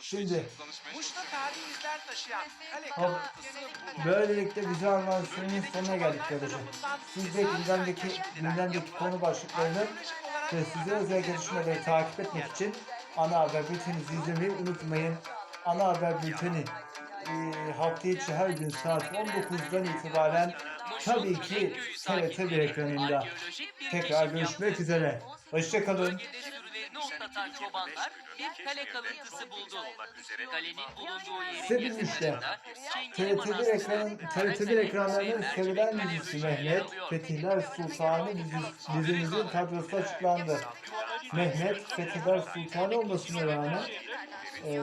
Şimdi Muş'ta tarihi izler taşıyan kale kalıntısı böylelikle güzel anonsörünün sonuna geldik arkadaşlar. Siz de gündemdeki, gündemdeki konu başlıklarını ve size özel gelişmeleri takip etmek için ana haber bülteninizi izlemeyi unutmayın. Ana haber bülteni e, hafta içi her gün saat 19'dan itibaren tabii ki TRT 1 ekranında. Tekrar görüşmek üzere. Hoşçakalın. Sürülerini otlatan çobanlar bir kale kalıntısı buldu. Kalenin bulunduğu yerin Sevinçle. yakınlarında TRT1 ekran, TRT1 ekranlarının sevilen dizisi Mehmet, Fetihler Sultanı dizimizin kadrosu açıklandı. Mehmet, Fetihler Sultanı olmasına rağmen eee,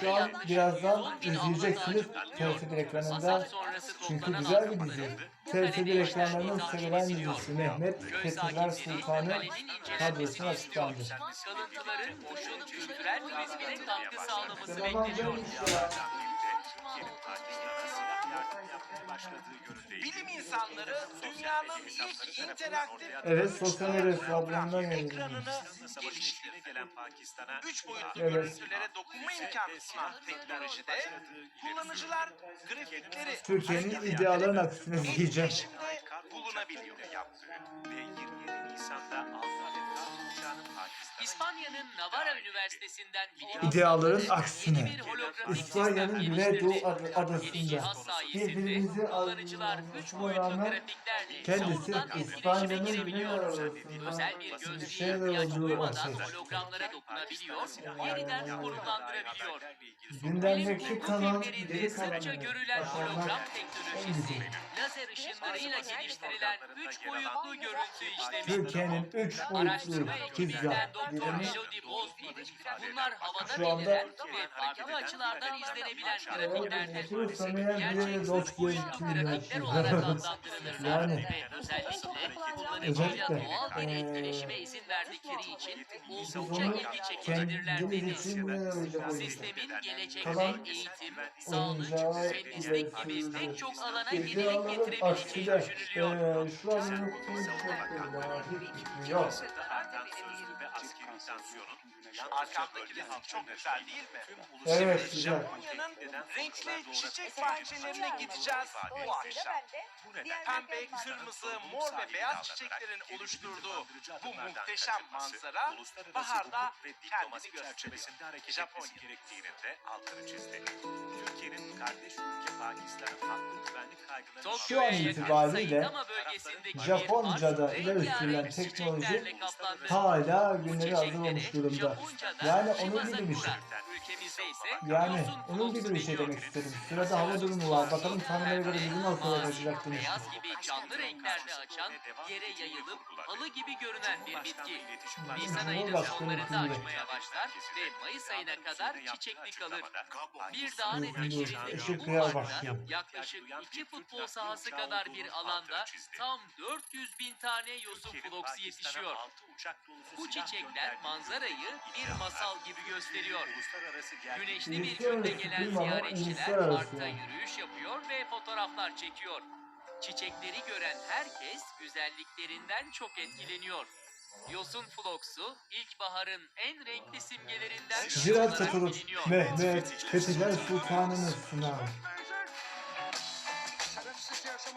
şu an birazdan izleyeceksiniz TRT1 ekranında. Çünkü güzel bir dizi. TRT1 ekranlarının sevilen dizisi Mehmet, Fetihler Sultanı kadrosuna açıklandı. Kalıntıların Muş'un kültürel turizmine katkı sağlaması Bilim insanları dünyanın ilk interaktif Evet, sosyal medya hesaplarından hologram yayınlanıyor. ekranını geliştirdi. Üç boyutlu Evet. görüntülere dokunma imkanı sunan teknolojide kullanıcılar grafikleri Türkiye'nin haritalayarak ideallerin aksine diyeceğim. etkileşimde bulunabiliyor. İspanya'nın Navarra Üniversitesi'nden İdealların aksine. İspanya'nın Güneydoğu adasında birbirimizi grafiklerle kendisi İspanya'nın Güney girebiliyor. arasında Özel bir şeyler olduğu ortaya hologramlara dokunabiliyor, yeniden konumlandırabiliyor. Gündemdeki kalan geri sıkça görülen hologram teknolojisi, lazer ışınlarıyla geliştirilen üç boyutlu görüntü işlemi. Türkiye'nin 3 boyutlu Araştırma birimi Melody Bozbin, bunlar havada Şu anda- beliren ve farklı açılardan izlenebilen grafiklerdir. Sanıyan Gerçek bir dost boyutlu görüntüyle grafikler yaşıyor. olarak adlandırılırlar Yani. ve özellikle kullanıcıyla Özellikle, doğal bir eee, etkileşime izin verdikleri için oldukça onu ilgi çekicidirler kendimiz deniz. için ne oynayacak Sistemin gelecekte Kalan eğitim, sağlık oyuncağı meslek gibi ilerisinde pek çok alana yenilik İdealların getirebileceği aksine düşünülüyor. eee, şu an unuttuğum çok Arkamdaki resim çok güzel değil mi? Evet güzel. Japonya'nın renkli çiçek bahçelerine gideceğiz bu akşam. Pembe, kırmızı, mor ve beyaz çiçeklerin oluşturduğu bu muhteşem manzara baharda kendini gösteriyor. Japonya. gerektiğinin de altını çizdi. Türkiye'nin kardeş ülke Pakistan'ın haklı güvenlik kaygılarını Şu an itibariyle Japonca'da ileri sürülen teknoloji. Hala günleri çiçeklere hazırlamış durumda. Yani Shibazakura, gibi bir şey. Ülkemizde ise Yani onun gibi bir şey demek istedim. Sırada hava durumu var. Bakalım tahminlere göre bizi nasıl olacak demiş. Beyaz gibi canlı renklerde açan, yere yayılıp halı gibi görünen bir bitki. Nisan ayının sonlarında açmaya başlar ve Mayıs ayına kadar çiçekli kalır. Bir dağın ışık bu parkta yaklaşık iki futbol sahası kadar bir alanda tam 400 bin tane yosun floksu yetişiyor. Bu çiçekler manzarayı bir masal gibi gösteriyor. Güneşli bir günde gelen ziyaretçiler parkta yürüyüş yapıyor ve fotoğraflar çekiyor. Çiçekleri gören herkes güzelliklerinden çok etkileniyor. Yosun floksu ilkbaharın en renkli simgelerinden biri Ziraat olarak biliniyor. Mehmet Fethiler Sultanı'nı sınav.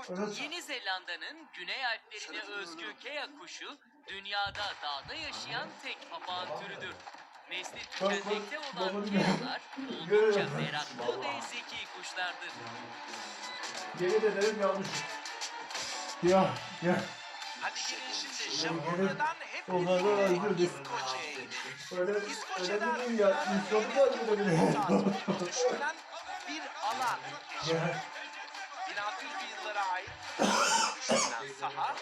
Evet. Yeni Zelanda'nın Güney Alplerine özgü kea kuşu dünyada dağda yaşayan tek papağan türüdür. Nesli tükenmekte olan görüyorum. oldukça meraklı ve zeki kuşlardır. Yemin ederim yanlış. Ya ya. Hadi gelin şimdi. Japonya'dan hep Onlardan birlikte. İskoçya'ya gidelim. İskoçya'da. İnsanı düşünülen bir alan. Ya. 1600'lü yıllara ait saha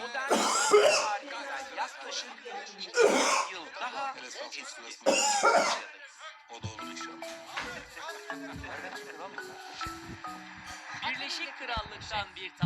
modern tarihinden yaklaşık 200 yıl daha eski. Birleşik Krallık'tan bir